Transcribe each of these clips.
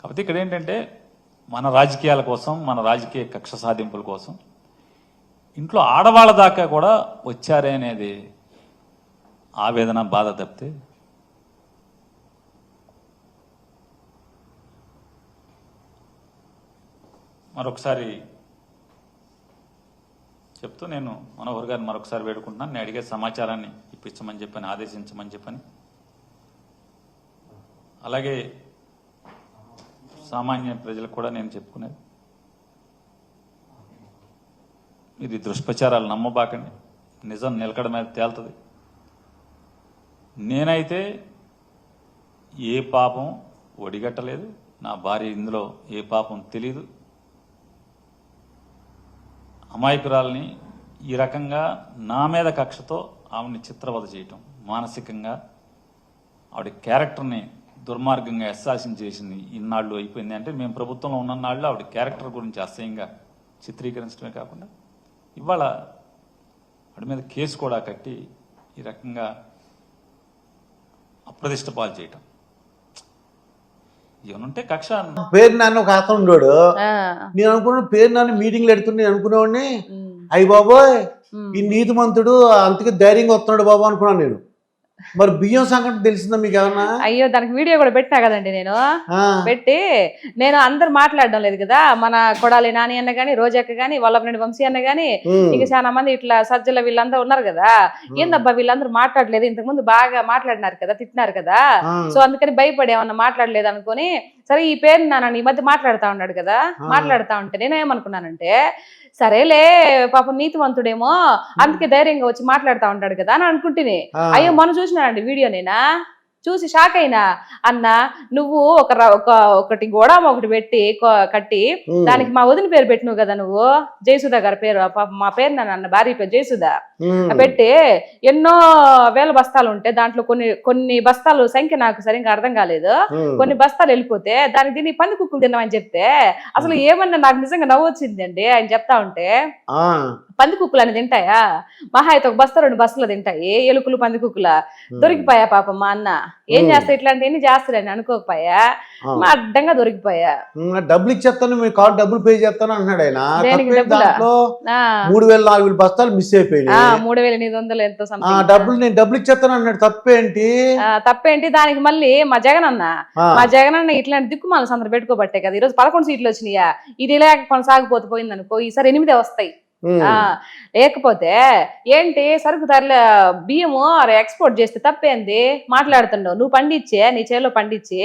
కాకపోతే ఇక్కడ ఏంటంటే మన రాజకీయాల కోసం మన రాజకీయ కక్ష సాధింపుల కోసం ఇంట్లో ఆడవాళ్ళ దాకా కూడా వచ్చారే అనేది ఆవేదన బాధ తప్పితే మరొకసారి చెప్తూ నేను మనోహర్ గారిని మరొకసారి వేడుకుంటున్నాను. నేను అడిగే సమాచారాన్ని ఇప్పించమని చెప్పని ఆదేశించమని చెప్పని అలాగే సామాన్య ప్రజలకు కూడా నేను చెప్పుకునేది. ఇది దుష్ప్రచారాలు నమ్మబాకండి. నిజం నిలకడ మీద తేలుతుంది. నేనైతే ఏ పాపం ఒడిగట్టలేదు. నా భార్య ఇందులో ఏ పాపం తెలీదు. అమాయకురాల్ని ఈ రకంగా నా మీద కక్షతో ఆవిడని చిత్రవద చేయటం మానసికంగా ఆవిడ క్యారెక్టర్ని దుర్మార్గంగా అస్సాసిన్ చేసింది ఇన్నాళ్ళు అయిపోయింది. అంటే మేము ప్రభుత్వంలో ఉన్న నాళ్ళు ఆవిడ క్యారెక్టర్ గురించి అసహ్యంగా చిత్రీకరించడమే కాకుండా ఇవాళ ఆవిడ మీద కేసు కూడా కట్టి ఈ రకంగా అప్రదిష్ట పాలు చేయటం. ఏమనుంటే కక్ష పేరు నాన్న ఒక అతను ఆ, నేను అనుకున్నాను పేరు నాన్న మీటింగ్లు నేను అనుకునేవాడిని. అయ్యి బాబోయ్. ఈ నీతిమంతుడు అంతకి ధైర్యంగా వస్తున్నాడు బాబు అనుకున్నాను నేను. మరి బియ్యం సంగతి తెలిసిందా మీకు ఏమన్నా? అయ్యో దానికి వీడియో కూడా పెట్టినా కదండి నేను. పెట్టి నేను అందరు మాట్లాడడం లేదు కదా. మన కొడాలి నాని అన్న గాని రోజక్క గాని వల్లభనేని వంశీ అన్న గాని ఇంకా చాలా మంది ఇట్లా సజ్జల వీళ్ళందరూ ఉన్నారు కదా. ఏందబ్బా వీళ్ళందరూ మాట్లాడలేదు? ఇంతకు ముందు బాగా మాట్లాడినారు కదా తిట్టినారు కదా. సో అందుకని భయపడి ఏమన్నా మాట్లాడలేదు అనుకొని సరే ఈ పేరు నాన్న ఈ మధ్య మాట్లాడుతా ఉన్నాడు కదా. మాట్లాడుతా ఉంటే నేనేమనుకున్నానంటే సరేలే పాపం నీతివంతుడేమో అందుకే ధైర్యంగా వచ్చి మాట్లాడుతా ఉంటాడు కదా అని అనుకుంటుని. అయ్యో మొన్న చూసినానండి వీడియో నేనా? చూసి షాక్ అయినా అన్న నువ్వు ఒక ఒకటి గోడామ ఒకటి పెట్టి కట్టి దానికి మా వదిన పేరు పెట్టినావు కదా నువ్వు? జయసుధ గారి పేరు. మా పేరు నన్ను అన్న భార్య పేరు జయసుధ. పెట్టి ఎన్నో వేల బస్తాలు ఉంటే దాంట్లో కొన్ని కొన్ని బస్తాలు సంఖ్య నాకు సరిగ్గా అర్థం కాలేదు. కొన్ని బస్తాలు వెళ్ళిపోతే దానికి దీన్ని పంది కుక్కలు తిన్నామని చెప్తే అసలు ఏమన్నా నాకు నిజంగా నవ్వు వచ్చిందండి ఆయన చెప్తా ఉంటే. పంది కుక్కలు అని తింటాయా? మహా అయితే ఒక బస్తా రెండు బస్తాలు తింటాయి. ఎలుకలు పంది కుక్కల దొరికిపోయా పాపం మా అన్న. ఏం. చేస్తా ఇట్లాంటివన్నీ చేస్తారని అనుకోకపోయా. మా అడ్డంగా దొరికిపోయా. డబ్బులు ఇచ్చేస్తాను మీ కార్ డబ్బులు పే చేస్తాను అంటున్నాడు ఆయన. మూడు వేల నాలుగు వేల బస్తాలు మిస్ ఆ, అయిపోయినాయి మూడు వేల ఎనిమిది వందలు ఎంతో డబ్బులు నేను డబ్బులు ఇచ్చేస్తాను అన్నాడు. తప్పేంటి? తప్పేంటి? దానికి మళ్ళీ మా జగన్ అన్న. మా జగన్ అన్న ఇట్లాంటి దిక్కుమాల సందరు పెట్టుకోబట్టే కదా. ఈరోజు పదకొండు సీట్లు వచ్చినాయా? ఇది లేక కొనసాగిపోతే పోయింది అనుకో ఈసారి ఎనిమిదే వస్తాయి. లేకపోతే ఏంటి సరుకు ధరల బియ్యము ఎక్స్పోర్ట్ చేస్తే తప్పేంది? మాట్లాడుతున్నావు నువ్వు పండించే నీ చేలో పండించి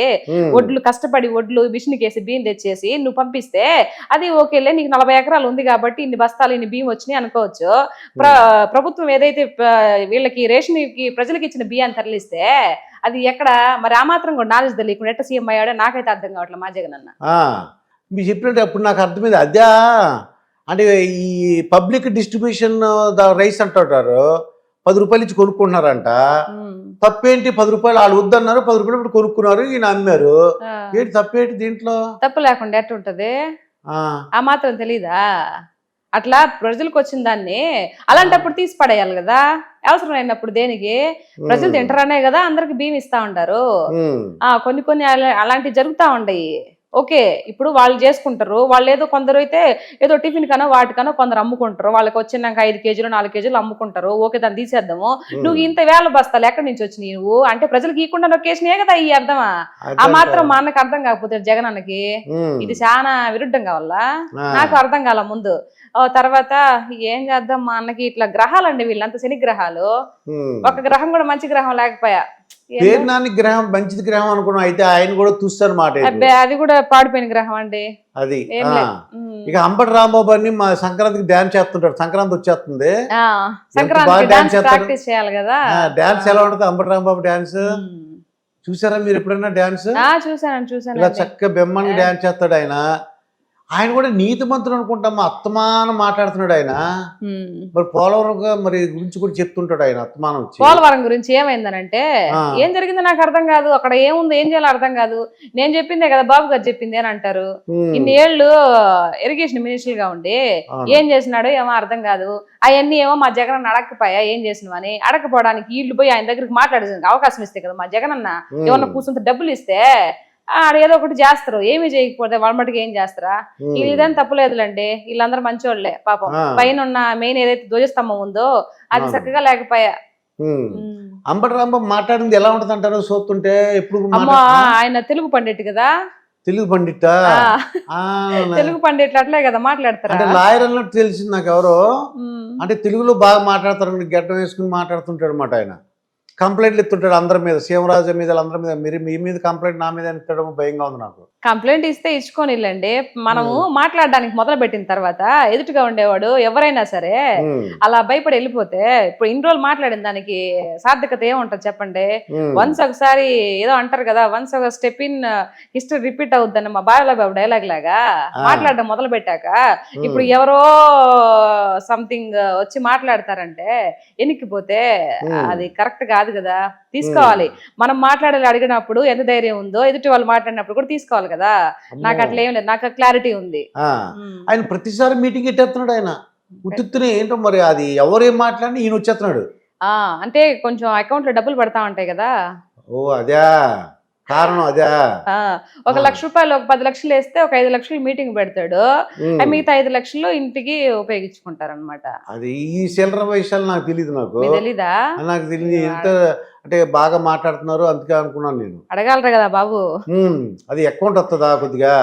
వడ్లు కష్టపడి వడ్లు మిషన్కి వేసి బియ్యం తెచ్చేసి నువ్వు పంపిస్తే అది ఓకేలే నీకు నలభై ఎకరాలు ఉంది కాబట్టి ఇన్ని బస్తాలు ఇన్ని బియ్యం వచ్చినాయి అనుకోవచ్చు. ప్ర ప్రభుత్వం ఏదైతే వీళ్ళకి రేషన్ ప్రజలకు ఇచ్చిన బియ్యాన్ని తరలిస్తే అది ఎక్కడ? మరి ఆ మాత్రం కూడా నాలెడ్జ్ తెలియకుండా ఎట్ట సీఎం అయ్యాడో నాకైతే అర్థం కావట్లేదు మా జగన్ అన్న మీరు చెప్పినట్టు అప్పుడు నాకు అర్థమైంది. అదే అంటే ఈ పబ్లిక్ డిస్ట్రిబ్యూషన్ రైస్ అంటుంటారు పది రూపాయలు ఇచ్చి కొనుక్కుంటున్నారంట. తప్పేంటి పది రూపాయలు వాళ్ళు వద్దన్నారు పది రూపాయలు ఇప్పుడు కొనుక్కున్నారు ఈయన అమ్మారు. ఏంటి తప్పేంటి దీంట్లో? తప్పు లేకుండా ఎట్ట ఉంటది? ఆ, మాత్రం తెలీదా? అట్లా ప్రజలకు వచ్చిన దాన్ని అలాంటప్పుడు తీసి పడేయాలి కదా. అవసరం అయినప్పుడు దేనికి? ప్రజలు తింటారనే కదా అందరికి బియ్యం ఇస్తా ఉంటారు ఆ కొన్ని కొన్ని అలా- అలాంటివి జరుగుతా ఉండయి. ఓకే ఇప్పుడు వాళ్ళు చేసుకుంటారు. వాళ్ళు ఏదో కొందరు అయితే ఏదో టిఫిన్ కనో వాటికనో కొందరు అమ్ముకుంటారు. వాళ్ళకి వచ్చినాక ఐదు కేజీలు నాలుగు కేజీలు అమ్ముకుంటారు. ఓకే దాన్ని తీసేద్దాము. నువ్వు ఇంత వేల బస్తాలు ఎక్కడి నుంచి వచ్చినాయి నువ్వు? అంటే ప్రజలకు ఇవ్వకుండా నొక్కేసినాయే కదా ఈ అర్థమా? ఆ మాత్రం మా అన్నకి అర్థం కాకపోతే జగన్ అన్నకి ఇది చాలా విరుద్ధంగా వల్ల ఆ, నాకు అర్థం కాల ముందు. తర్వాత ఏం చేద్దాం మా అన్నకి ఇట్లా గ్రహాలండి వీళ్ళంతా శని గ్రహాలు. ఒక గ్రహం కూడా మంచి గ్రహం లేకపోయా? ఏందో. పేరు నాని గ్రహం మంచిది గ్రహం అనుకున్నాం అయితే ఆయన కూడా ఇది. అబ్బే అది కూడా పాడిపోయిన గ్రహం అండి అది. ఇక అంబటి రాంబాబు అని మా సంక్రాంతికి డాన్స్ చేస్తుంటాడు సంక్రాంతి వచ్చేస్తుంది డాన్స్ చేస్తారు. ప్రాక్టీస్ చేయాలి కదా డాన్స్ ఎలా ఉంటుంది అంబటి రాంబాబు డాన్స్. చూసారా మీరు ఎప్పుడైనా డాన్స్ ఆ చూసాను ఇలా చూసాను చక్కగా బెమ్మని డాన్స్ చేస్తాడు ఆయన ఆయన కూడా నీతి మంత్రులు అనుకుంటామా? అత్తమానం మాట్లాడుతున్నాడు ఆయన. మరి పోలవరం మరి గురించి కూడా చెప్తుంటాడు ఆయన అత్తమానం పోలవరం గురించి ఏమైందనంటే. ఏం జరిగిందో నాకు అర్థం కాదు. అక్కడ ఏముంది ఏం చేయాలో అర్థం కాదు. నేను చెప్పిందే కదా బాబు గారు చెప్పింది అని అంటారు. ఇన్ని ఏళ్ళు ఇరిగేషన్ మినిస్టర్గా ఉండి. ఏం చేసినాడో ఏమో అర్థం కాదు. అవన్నీ ఏమో మా జగన్ అడగకపోయా ఏం చేసినవని అడగపోవడానికి వీళ్ళు పోయి ఆయన దగ్గరికి మాట్లాడేందుకు అవకాశం ఇస్తే కదా మా జగన్ అన్న ఏమన్నా కూర్చుంటే డబ్బులు ఇస్తే ఆడ ఏదో ఒకటి చేస్తారు. ఏమీ చేయకపోతే వాళ్ళ మటుకు ఏం చేస్తారా? ఇదేం తప్పులేదులేండి వీళ్ళందరూ మంచోళ్ళే పాపం. పైన ఉన్న మెయిన్ ఏదైతే ధ్వజస్తంభం ఉందో అది. చక్కగా లేకపోయా? ఉమ్. ఉమ్. అంబటి రాంబ మాట్లాడింది ఎలా ఉంటది అంటారు చూస్తుంటే ఎప్పుడు అమ్మో? ఆయన తెలుగు పండిట్ కదా? తెలుగు పండిత ఆ, తెలుగు పండిట్లు అట్లే కదా మాట్లాడతారా? అంటే లాయర్ అన్నట్టు తెలిసింది నాకు ఎవరో. అంటే తెలుగులో బాగా మాట్లాడతారు గడ్డం వేసుకుని మాట్లాడుతుంటాడు అనమాట ఆయన. కంప్లైంట్లు ఎత్తుంటాడు అందరి మీద సీమరాజు మీద అందరి మీద. మీరు మీ మీద కంప్లైంట్ నా మీద ఎత్తడం భయంగా ఉంది నాకు. కంప్లైంట్ ఇస్తే ఇచ్చుకోనిళ్ళండి. మనము మాట్లాడడానికి మొదలు పెట్టిన తర్వాత ఎదుటిగా ఉండేవాడు ఎవరైనా సరే అలా భయపడి వెళ్ళిపోతే ఇప్పుడు ఇన్ని రోజులు మాట్లాడిన దానికి సార్థకత ఏముంటది చెప్పండి? వన్స్ ఒకసారి ఏదో అంటారు కదా వన్స్ ఒక స్టెప్ ఇన్ హిస్టరీ రిపీట్ అవుద్దని మా బాలబాబు బాబు డైలాగ్ లాగా. మాట్లాడడం మొదలు పెట్టాక ఇప్పుడు ఎవరో సంథింగ్ వచ్చి మాట్లాడతారంటే ఎనికిపోతే. అది కరెక్ట్ కాదు కదా. తీసుకోవాలి. మనం మాట్లాడాలి అడిగినప్పుడు ఎంత ధైర్యం ఉందో ఎదుటి వాళ్ళు మాట్లాడినప్పుడు కూడా తీసుకోవాలి కదా. నాకు అట్లా ఏం లేదు. నాకు క్లారిటీ ఉంది. ఆయన ప్రతిసారి మీటింగ్ ఎట్టేస్తున్నాడు ఆయన. ఉత్తుత్తునే ఏంటో మరి అది ఎవరేం మాట్లాడి ఈయన వచ్చేస్తున్నాడు. ఆ అంటే కొంచెం అకౌంట్లో డబ్బులు పడతా ఉంటాయి కదా. ఓ అదే. కారణం అదే. ఒక. లక్ష రూపాయలు ఒక పది లక్షలు వేస్తే ఒక ఐదు లక్షలు మీటింగ్ పెడతాడు. మిగతా ఐదు లక్షలు ఇంటికి ఉపయోగించుకుంటారు అనమాట అది ఈ చిల్లర విషయాలు నాకు తెలియదు నాకు. తెలీదా? నాకు తెలియదు ఎంత అంటే బాగా మాట్లాడుతున్నారు అందుకే అనుకున్నాను నేను. అడగాలరా కదా బాబు. అది అకౌంట్ వస్తుందా కొద్దిగా?